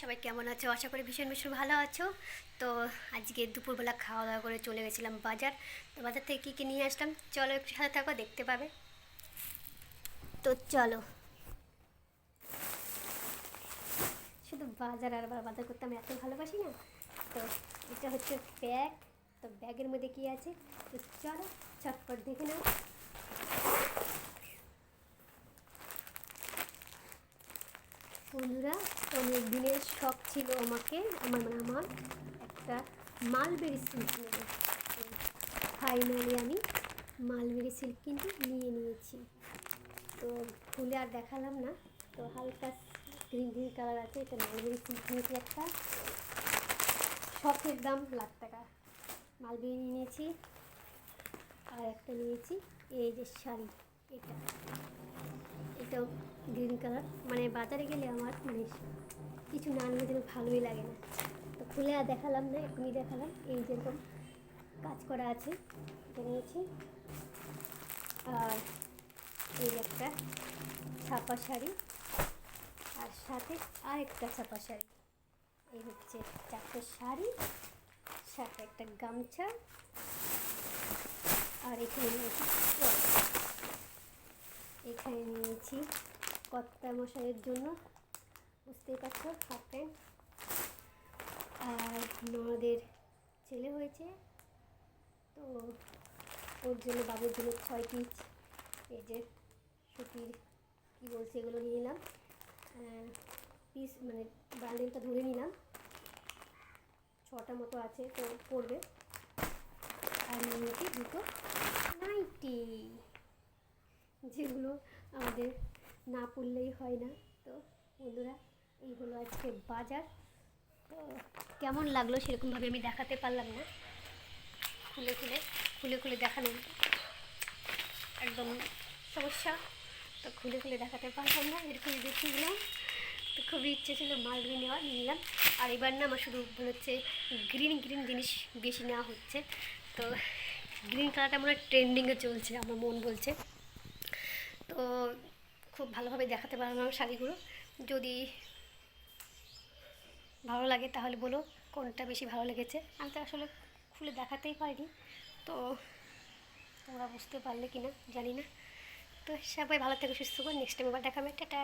সবাই কেমন আছো? আশা করি ভীষণ ভীষণ ভালো আছো। তো আজকে দুপুরবেলা খাওয়া দাওয়া করে চলে গেছিলাম বাজার। তো বাজার থেকে কী কী নিয়ে আসলাম? চলো একটু সাথে থাকো, দেখতে পাবে। তো চলো। শুধু বাজার আর বাজার করতে আমি এত ভালোবাসি না। তো এটা হচ্ছে ব্যাগ। তো ব্যাগের মধ্যে কী আছে? তো চলো, চটপট দেখে নাও। বন্ধুরা, অনেক দিনের শখ ছিল আমাকে, আমার মানে আমার একটা মালবেরি সিল্ক নেব ফাইনালি আমি মালবেরি সিল্ক কিন্তু নিয়ে নিয়েছি। তো খুলে আর দেখালাম না, তো হালকা গ্রিন গ্রিন কালার আছে, এটা মালবেরি সিল্ক নিয়েছি একটা। শখের দাম লাখ টাকা। মালবেরি নিয়েছি, আর একটা নিয়েছি, এই যে শাড়ি, এটা। এটাও গ্রিন কালার মানে বাজারে গেলে আমার মানে কিছু না আনলে যেন ভালোই লাগে না। তো খুলে আর দেখালাম না, এখনই দেখালাম। এই যেরকম কাজ করা আছে, এটা নিয়েছি। আর এই একটা ছাপা শাড়ি, আর সাথে আর একটা ছাপা শাড়ি। এই হচ্ছে চারটে শাড়ি, সাথে একটা গামছা, আর এখানে। এখানে নিয়েছি কত্তা মশাইয়ের জন্য। বুঝতেই পারছ, হাফ প্যান্ট। আর ননদের ছেলে হয়েছে। তো ওর জন্য, বাবুর জন্য ছয় পিস। এই যে সুতির, কী বলছে এগুলো নিয়ে নিলাম। পিস মানে বান্ডেলটা ধরে নিলাম। ছটা মতো আছে, তো পড়বে আর নিয়েছি দুটো নাইটি। যেগুলো আমাদের না পড়লেই হয় না। তো বন্ধুরা এই হলো আজকে বাজার। তো কেমন লাগল সেরকমভাবে আমি দেখাতে পারলাম না। খুলে খুলে খুলে খুলে দেখানো একদম সমস্যা। তো খুলে খুলে দেখাতে পারলাম না এরকম দিলাম। তো খুবই ইচ্ছে ছিল মালগুলি নেওয়া নিলাম। আর এবার না আমার শুধু মনে হচ্ছে গ্রিন গ্রিন জিনিস বেশি নেওয়া হচ্ছে। তো গ্রিন কালারটা মনে হয় ট্রেন্ডিংয়ে চলছে, আমার মন বলছে। তো খুব ভালোভাবে দেখাতে পারলাম আমার শাড়িগুলো। যদি ভালো লাগে তাহলে বলো কোনটা বেশি ভালো লেগেছে। আমি তো আসলে খুলে দেখাতেই পারিনি, তো তোমরা বুঝতে পারলে কি না জানি না। তো সবাই ভালো থেকে, সুস্থ করে নেক্সট টাইম আবার দেখাবে। টাটা।